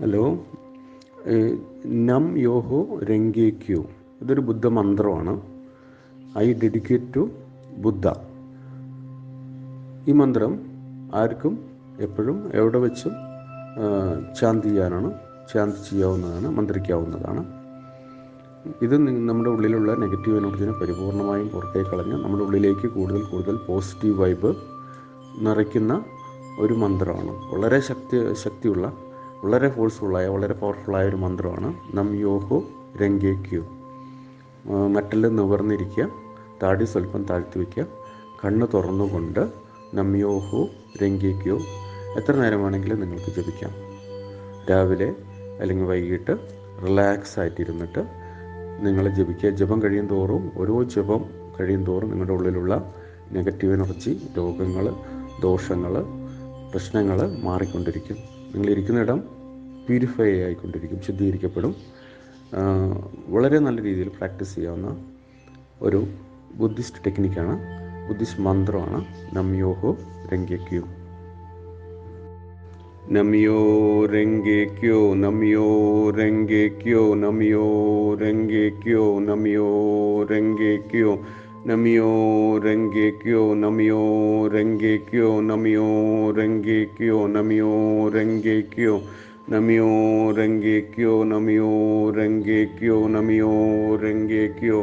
Hello. നം യോഹോ രംഗേക്യു ഇതൊരു ബുദ്ധ മന്ത്രമാണ് ഐ ഡെഡിക്കേറ്റ് ടു ബുദ്ധ. ഈ മന്ത്രം ആർക്കും എപ്പോഴും എവിടെ വെച്ചും ചാന്ത് ചെയ്യാനാണ് ചാന്ത് ചെയ്യാവുന്നതാണ് മന്ത്രിക്കാവുന്നതാണ്. ഇത് നമ്മുടെ ഉള്ളിലുള്ള നെഗറ്റീവ് എനർജിനെ പരിപൂർണമായും പുറത്തേക്ക് കളഞ്ഞ് നമ്മുടെ ഉള്ളിലേക്ക് കൂടുതൽ കൂടുതൽ പോസിറ്റീവ് വൈബ് നിറയ്ക്കുന്ന ഒരു മന്ത്രമാണ്. വളരെ ശക്തി ശക്തിയുള്ള വളരെ ഫോഴ്സ്ഫുള്ളായ വളരെ പവർഫുള്ളായ ഒരു മന്ത്രമാണ്. നം യോഹോ രംഗേക്യു മറ്റെല്ലാം നിവർന്നിരിക്കുക താടി സ്വല്പം താഴ്ത്തി വയ്ക്കുക കണ്ണ് തുറന്നുകൊണ്ട് നം നമ്യോഹോ രംഗിക്കോ എത്ര നേരം വേണമെങ്കിലും നിങ്ങൾക്ക് ജപിക്കാം. രാവിലെ അല്ലെങ്കിൽ വൈകിട്ട് റിലാക്സ് ആയിട്ടിരുന്നിട്ട് നിങ്ങൾ ജപിക്കുക. ജപം കഴിയും തോറും ഓരോ ജപം കഴിയും തോറും നിങ്ങളുടെ ഉള്ളിലുള്ള നെഗറ്റീവ് എനർജി രോഗങ്ങൾ ദോഷങ്ങൾ പ്രശ്നങ്ങൾ മാറിക്കൊണ്ടിരിക്കും. നിങ്ങൾ ഇരിക്കുന്ന ഇടം പ്യൂരിഫൈ ആയിക്കൊണ്ടിരിക്കും ശുദ്ധീകരിക്കപ്പെടും. വളരെ നല്ല രീതിയിൽ പ്രാക്ടീസ് ചെയ്യാവുന്ന ഒരു ബുദ്ധിസ്റ്റ് ടെക്നിക്കാണ് ബുദ്ധിസ്റ്റ് മന്ത്രമാണ് നമ്യോഹോ രംഗേക്യു നമ്യോ രംഗേക്യോ നമ്യോ രംഗേക്യോ നമ്യോ രംഗേക്യോ നമ്യോ രംഗേക്യോ नमियो रङ्गे क्यो नमियो रङ्गे क्यो नमियो रङ्गे क्यो नमियो रङ्गे क्यो नमियो रङ्गे क्यो नमियो रङ्गे क्यो नमियो रङ्गे क्यो